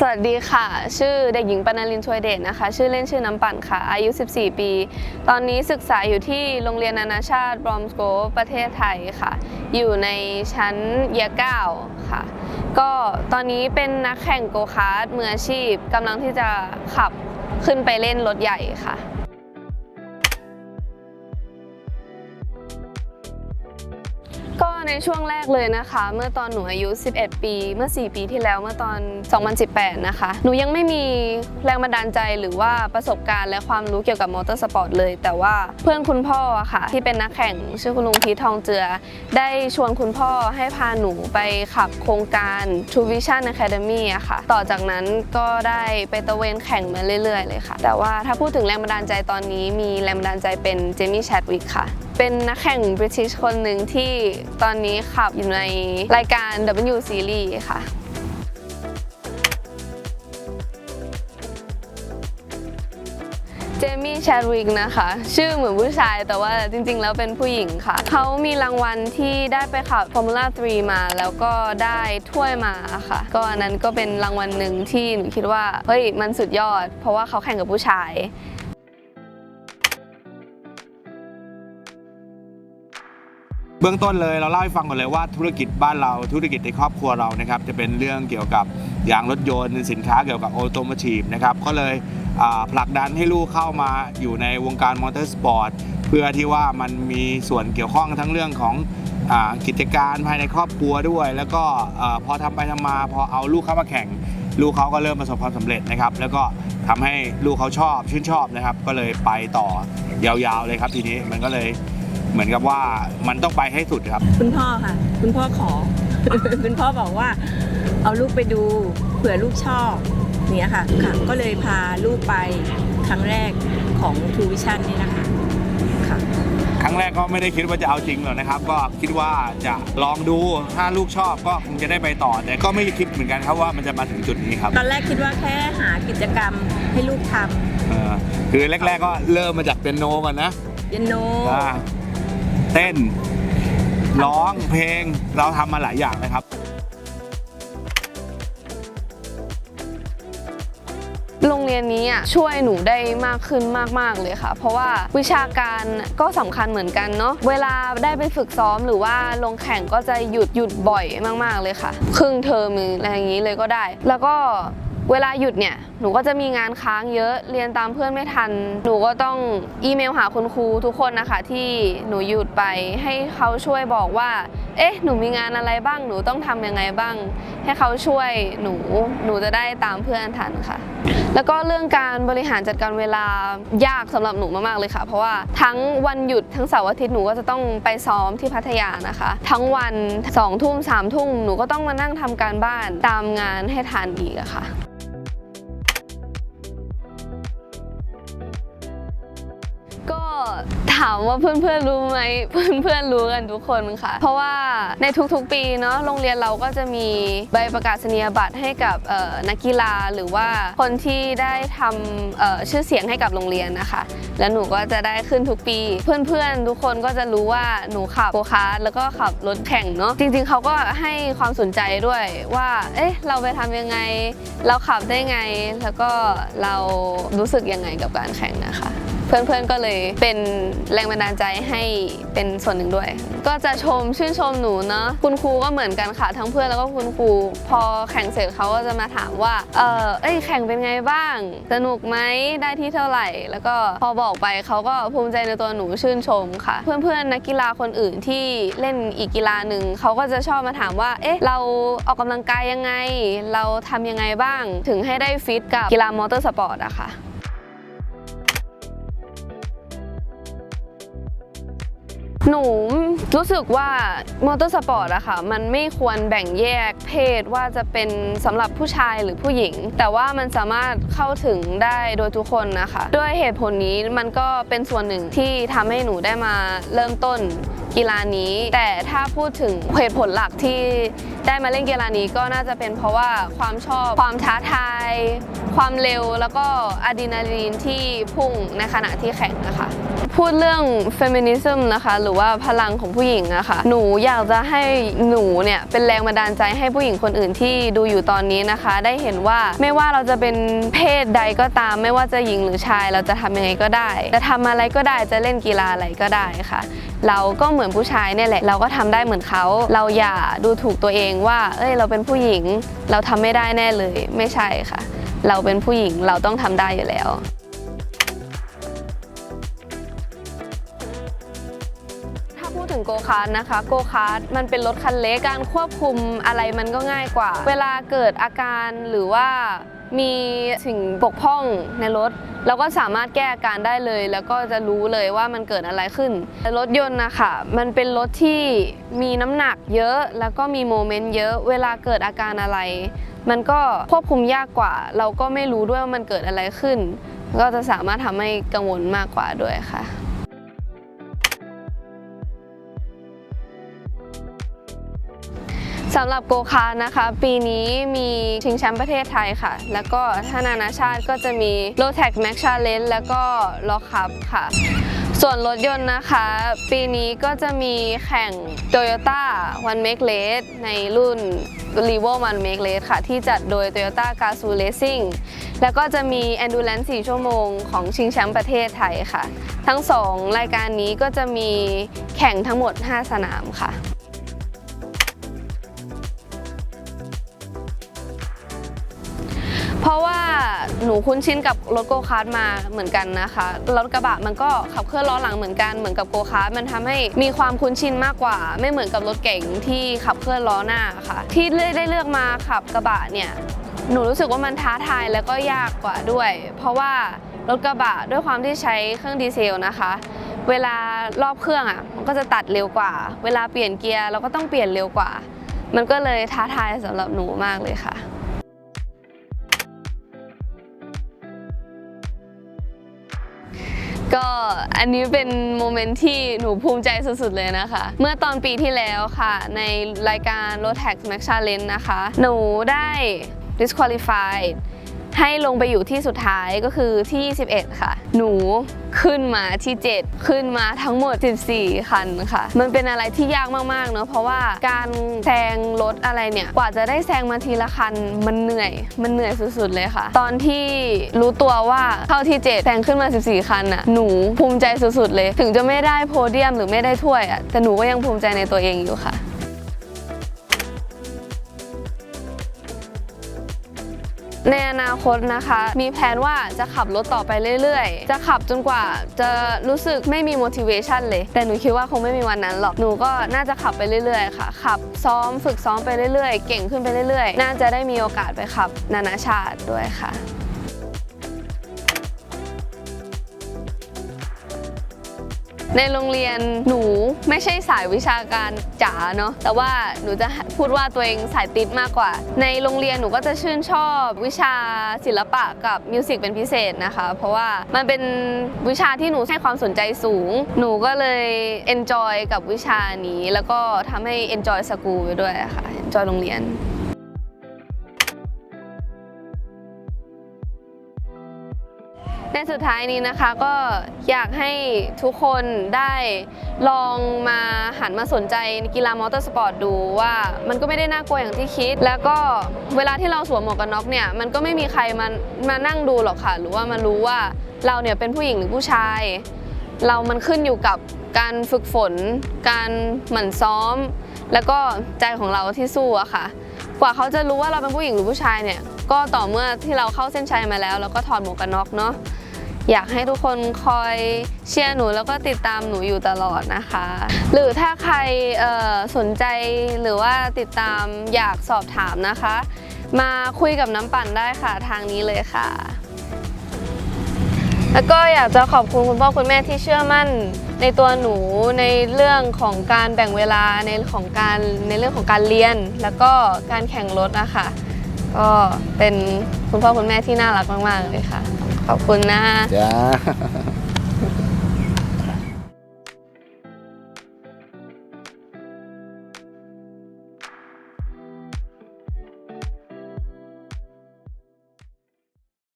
สวัสดีค่ะ ชื่อเด็กหญิงปนาลินช่วยเดชนะคะ ชื่อเล่นชื่อน้ำปั่นค่ะ อายุ 14 ปี ตอนนี้ศึกษาอยู่ที่โรงเรียนนานาชาติบรอมสโกประเทศไทยค่ะ อยู่ในชั้นเยเก้าค่ะ ก็ตอนนี้เป็นนักแข่งโกคาร์ดมืออาชีพกำลังที่จะขับขึ้นไปเล่นรถใหญ่ค่ะ ในช่วงแรกเลยนะคะ เมื่อตอนหนูอายุ 11 ปี เมื่อ 4 ปีที่แล้วเมื่อตอน 2018 นะคะ หนูยังไม่มีแรงบันดาลใจหรือว่าประสบการณ์และความรู้เกี่ยวกับมอเตอร์สปอร์ตเลย แต่ว่าเพื่อนคุณพ่ออะค่ะ ที่เป็นนักแข่งชื่อคุณลุงพีททองเจือ ได้ชวนคุณพ่อให้พาหนูไปขับโครงการ True Vision Academy อะค่ะ ต่อจากนั้นก็ได้ไปตะเวนแข่งมาเรื่อย ๆ เลยค่ะ แต่ว่าถ้าพูดถึงแรงบันดาลใจตอนนี้มีแรงบันดาลใจเป็นเจมี่แชดวิกค่ะเป็นนักแข่งบริติชคนหนึ่งที่ตอนนี้ขับอยู่ในรายการ W Series ค่ะเจมี่แชดวิกนะคะ ชื่อเหมือนผู้ชายแต่ว่าจริงๆ แล้วเป็นผู้หญิงค่ะ เขามีรางวัลที่ได้ไปขับ Formula 3 มา แล้วก็ได้ถ้วยมาค่ะ ก็อันนั้นก็เป็นรางวัลหนึ่งที่หนูคิดว่า เฮ้ย มันสุดยอด เพราะว่าเขาแข่งกับผู้ชาย เบื้องต้นเลยเราเล่าให้ฟังก่อนเลยว่าธุรกิจบ้านเราธุรกิจในครอบครัวเรานะครับจะเป็นเรื่องเกี่ยวกับยางรถยนต์สินค้าเกี่ยวกับออโตม i v e นะครับก็เลยผลักดันให้ลูกเข้ามาอยู่ในวงการมอเตอร์สปอร์ตเพื่อที่ว่ามันมีส่วนเกี่ยวข้องทั้งเรื่องของอกิจการภายในครอบครัวด้วย แล้วก็พอทำไปทำมาพอเอาลูกเข้ามาแข่ง ลูกเขาก็เริ่มประสบความสำเร็จนะครับ แล้วก็ทำให้ลูกเขาชอบชื่นชอบนะครับ ก็เลยไปต่อยาวๆเลยครับทีนี้มันก็เลย เหมือนกับว่ามันต้องไปให้สุดครับ คุณพ่อค่ะ คุณพ่อขอ คุณพ่อบอกว่า เอาลูกไปดูเผื่อลูกชอบเนี่ยค่ะค่ะก็เลยพาลูกไปครั้งแรกของ True Vision นี่นะคะค่ะครั้งแรกก็ไม่ได้คิดว่าจะเอาจริงหรอกนะครับ ก็คิดว่าจะลองดูถ้าลูกชอบก็คงจะได้ไปต่อ แต่ก็ไม่คิดเหมือนกันครับว่ามันจะมาถึงจุดนี้ครับ ตอนแรกคิดว่าแค่หากิจกรรมให้ลูกทเออคือแรก ๆ ก็เริ่มมาจากเปียโนก่อนนะำเปียโนอ่า เต้น ร้องเพลงเราทำมาหลายอย่างนะครับ โรงเรียนนี้อะช่วยหนูได้มากขึ้นมาก ๆ เลยค่ะ เพราะว่าวิชาการก็สำคัญเหมือนกันเนาะเวลาได้ไปฝึกซ้อมหรือว่าลงแข่งก็จะหยุดหยุดบ่อยมาก ๆ เลยค่ะ ครึ่งเทอมหรืออะไรอย่างนี้เลยก็ได้ แล้วก็ เวลาหยุดเนี่ย หนูก็จะมีงานค้างเยอะ เรียนตามเพื่อนไม่ทัน หนูก็ต้องอีเมลหาคุณครูทุกคนนะคะ ที่หนูหยุดไปให้เขาช่วยบอกว่า เอ๊ะ หนูมีงานอะไรบ้าง หนูต้องทำยังไงบ้าง ให้เขาช่วยหนู หนูจะได้ตามเพื่อนทันค่ะ แล้วก็เรื่องการบริหารจัดการเวลายากสำหรับหนูมากๆเลยค่ะ เพราะว่าทั้งวันหยุดทั้งเสาร์อาทิตย์หนูก็จะต้องไปซ้อมที่พัทยานะคะ ทั้งวันสองทุ่มสามทุ่มหนูก็ต้องมานั่งทำการบ้านตามงานให้ทันอีกอะค่ะ ก็ถามว่าเพื่อนๆรู้ไหมเพื่อนๆรู้กันทุกคนค่ะ เพราะว่าในทุกๆปีเนาะโรงเรียนเราก็จะมีใบประกาศนียบัตรให้กับนักกีฬาหรือว่าคนที่ได้ทำชื่อเสียงให้กับโรงเรียนนะคะ แล้วหนูก็จะได้ขึ้นทุกปี เพื่อนๆ ทุกคนก็จะรู้ว่าหนูขับโกคาร์แล้วก็ขับรถแข่งเนาะจริงๆเขาก็ให้ความสนใจด้วยว่าเอ๊ะเราไปทำยังไง เราขับได้ไงแล้วก็เรารู้สึกยังไงกับการแข่งนะคะ เพื่อนๆก็เลยเป็นแรงบันดาลใจให้เป็นส่วนหนึ่งด้วย ก็จะชมชื่นชมหนูเนาะคุณครูก็เหมือนกันค่ะทั้งเพื่อนแล้วก็คุณครู พอแข่งเสร็จเขาก็จะมาถามว่าเออเอ้ยแข่งเป็นไงบ้าง สนุกไหมได้ที่เท่าไหร่ แล้วก็พอบอกไปเขาก็ภูมิใจในตัวหนูชื่นชมค่ะ เพื่อนๆนักกีฬาคนอื่นที่เล่นอีกกีฬาหนึ่งเขาก็จะชอบมาถามว่าเอ๊ะเราออกกำลังกายยังไง เราทำยังไงบ้าง ถึงให้ได้ฟิตกับกีฬามอเตอร์สปอร์ตอะค่ะ หนูรู้สึกว่ามอเตอร์สปอร์ตอะค่ะ มันไม่ควรแบ่งแยกเพศว่าจะเป็นสำหรับผู้ชายหรือผู้หญิง แต่ว่ามันสามารถเข้าถึงได้โดยทุกคนนะคะ ด้วยเหตุผลนี้มันก็เป็นส่วนหนึ่งที่ทำให้หนูได้มาเริ่มต้นกีฬานี้ แต่ถ้าพูดถึงเหตุผลหลักที่ได้มาเล่นกีฬานี้ก็น่าจะเป็นเพราะว่าความชอบความท้าทาย ความเร็วแล้วก็อะดรีนาลีนที่พุ่งในขณะที่แข่งนะคะ พูดเรื่อง feminism นะคะหรือว่าพลังของผู้หญิงอะค่ะหนูอยากจะให้หนูเนี่ยเป็นแรงบันดาลใจให้ผู้หญิงคนอื่นที่ดูอยู่ตอนนี้นะคะ ได้เห็นว่าไม่ว่าเราจะเป็นเพศใดก็ตาม ไม่ว่าจะหญิงหรือชาย เราจะทำยังไงก็ได้ จะทำอะไรก็ได้จะเล่นกีฬาอะไรก็ได้ค่ะ เราก็เหมือนผู้ชายเนี่ยแหละ เราก็ทำได้เหมือนเขา เราอย่าดูถูกตัวเองว่า เอ้ยเราเป็นผู้หญิง เราทำไม่ได้แน่เลย ไม่ใช่ค่ะ เราเป็นผู้หญิงเราต้องทำได้อยู่แล้ว โกคาร์ทนะคะโกคาร์ทมันเป็นรถคันเล็กการควบคุมอะไรมันก็ง่ายกว่า เวลาเกิดอาการหรือว่ามีสิ่งบกพร่องในรถเราก็สามารถแก้อาการได้เลย แล้วก็จะรู้เลยว่ามันเกิดอะไรขึ้นรถยนต์นะคะมันเป็นรถที่มีน้ำหนักเยอะแล้วก็มีโมเมนต์เยอะ เวลาเกิดอาการอะไร มันก็ควบคุมยากกว่า เราก็ไม่รู้ด้วยว่ามันเกิดอะไรขึ้น ก็จะสามารถทำให้กังวลมากกว่าด้วยค่ะ สำหรับโกคาร์ทนะคะ ปีนี้มีชิงแชมป์ประเทศไทยค่ะ แล้วก็ถ้านานาชาติก็จะมี r o t e c Max Challenge แล้วก็ Lock Cup ค่ะ ส่วนรถยนต์นะคะ ปีนี้ก็จะมีแข่ง Toyota One Make Race ในรุ่น r e v o One Make Race ค่ะ ที่จัดโดย Toyota g a z o o Racing แล้วก็จะมี Endurance 4 ชั่วโมงของชิงแชมป์ประเทศไทยค่ะ ทั้ง 2 รายการนี้ก็จะมีแข่งทั้งหมด 5 สนามค่ะ เพราะว่าหนูคุ้นชินกับรถโกคาร์ทมาเหมือนกันนะคะรถกระบะมันก็ขับเคลื่อนล้อหลังเหมือนกันเหมือนกับโกคาร์ทมันทำให้มีความคุ้นชินมากกว่า ไม่เหมือนกับรถเก๋งที่ขับเคลื่อนล้อหน้าค่ะ ที่ได้เลือกมาขับกระบะเนี่ยหนูรู้สึกว่ามันท้าทายแล้วก็ยากกว่าด้วย เพราะว่ารถกระบะด้วยความที่ใช้เครื่องดีเซลนะคะ เวลารอบเครื่องอะมันก็จะตัดเร็วกว่า เวลาเปลี่ยนเกียร์เราก็ต้องเปลี่ยนเร็วกว่า มันก็เลยท้าทายสำหรับหนูมากเลยค่ะ ก็อันนี้เป็นโมเมนต์ที่หนูภูมิใจสุดๆเลยนะคะ เมื่อตอนปีที่แล้วค่ะ ในรายการ r o t a x Max Challenge นะคะ หนูได้ disqualified ให้ลงไปอยู่ที่สุดท้ายก็คือที่ 21 ค่ะ หนูขึ้นมาที่ 7 ขึ้นมาทั้งหมด 14 คันค่ะ มันเป็นอะไรที่ยากมากๆ เนาะเพราะว่าการแซงรถอะไรเนี่ย กว่าจะได้แซงมาทีละคัน มันเหนื่อย มันเหนื่อยสุดๆเลยค่ะ ตอนที่รู้ตัวว่าเข้าที่ 7 แซงขึ้นมา 14 คันน่ะหนูภูมิใจสุดๆเลย ถึงจะไม่ได้โพเดียมหรือไม่ได้ถ้วยอะแต่หนูก็ยังภูมิใจในตัวเองอยู่ค่ะ ในอนาคตนะคะ มีแผนว่าจะขับรถต่อไปเรื่อยๆ จะขับจนกว่าจะรู้สึกไม่มี motivation เลย แต่หนูคิดว่าคงไม่มีวันนั้นหรอก หนูก็น่าจะขับไปเรื่อยๆ ค่ะ ขับซ้อมฝึกซ้อมไปเรื่อยๆ เก่งขึ้นไปเรื่อยๆ น่าจะได้มีโอกาสไปขับนานาชาติด้วยค่ะ ในโรงเรียนหนูไม่ใช่สายวิชาการจ๋าเนาะแต่ว่าหนูจะพูดว่าตัวเองสายติดมากกว่า ในโรงเรียนหนูก็จะชื่นชอบวิชาศิลปะกับมิวสิกเป็นพิเศษนะคะ เพราะว่ามันเป็นวิชาที่หนูให้ความสนใจสูง หนูก็เลยเอนจอยกับวิชานี้ แล้วก็ทำให้เอนจอยสกูลไปด้วยค่ะเอนจอยโรงเรียน ในสุดท้ายนี้นะคะก็อยากให้ทุกคนได้ลองมาหันมาสนใจกีฬามอเตอร์สปอร์ตดูว่ามันก็ไม่ได้น่ากลัวอย่างที่คิด แล้วก็เวลาที่เราสวมหมวกกันน็อกเนี่ยมันก็ไม่มีใครมามานั่งดูหรอกค่ะ หรือว่ามารู้ว่าเราเนี่ยเป็นผู้หญิงหรือผู้ชาย เรามันขึ้นอยู่กับการฝึกฝน การหมั่นซ้อม แล้วก็ใจของเราที่สู้อะค่ะ กว่าเขาจะรู้ว่าเราเป็นผู้หญิงหรือผู้ชายเนี่ยก็ต่อเมื่อที่เราเข้าเส้นชัยมาแล้ว แล้วก็ถอดหมวกกันน็อกเนาะ อยากให้ทุกคนคอยเชียร์หนูแล้วก็ติดตามหนูอยู่ตลอดนะคะ หรือถ้าใครสนใจหรือว่าติดตามอยากสอบถามนะคะ มาคุยกับน้ำปั่นได้ค่ะทางนี้เลยค่ะ แล้วก็อยากจะขอบคุณคุณพ่อคุณแม่ที่เชื่อมั่นในตัวหนูในเรื่องของการแบ่งเวลาในของการในเรื่องของการเรียน แล้วก็การแข่งรถนะคะ ก็เป็นคุณพ่อคุณแม่ที่น่ารักมาก ๆ เลยค่ะ ขอบคุณนะจ้า